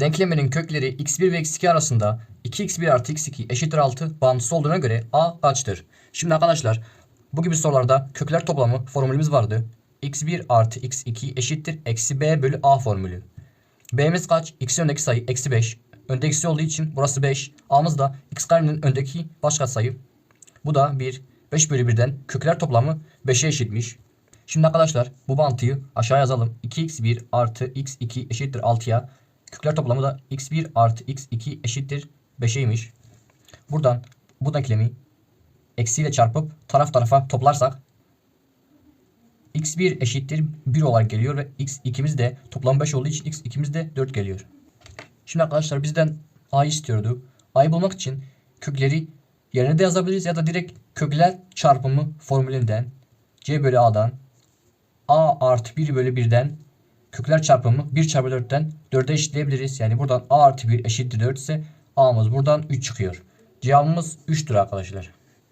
Denklemenin kökleri x1 ve x2 arasında 2x1 artı x2 eşittir 6 bağımsız olduğuna göre a kaçtır? Şimdi arkadaşlar bu gibi sorularda kökler toplamı formülümüz vardı. x1 artı x2 eşittir eksi b bölü a formülü. b'miz kaç? x'in öndeki sayı eksi 5. Önde eksi olduğu için burası 5. a'mız da x karenin öndeki baş katsayı. Bu da 1. 5 bölü 1'den kökler toplamı 5'e eşitmiş. Şimdi arkadaşlar bu bantıyı aşağı yazalım. 2x1 artı x2 eşittir 6'ya. Kökler toplamı da x1 artı x2 eşittir 5'eymiş. Buradan bu denklemi eksiyle çarpıp taraf tarafa toplarsak x1 eşittir 1 olarak geliyor ve x2'miz de toplam 5 olduğu için x2'miz de 4 geliyor. Şimdi arkadaşlar bizden a'yı istiyordu. a'yı bulmak için kökleri yerine de yazabiliriz ya da direkt kökler çarpımı formülünden c bölü a'dan a artı 1 bölü 1'den kökler çarpımı 1 çarpı 4'ten 4'e eşitleyebiliriz. Yani buradan a artı 1 eşittir 4 ise a'mız buradan 3 çıkıyor. Cevabımız 3'tür arkadaşlar.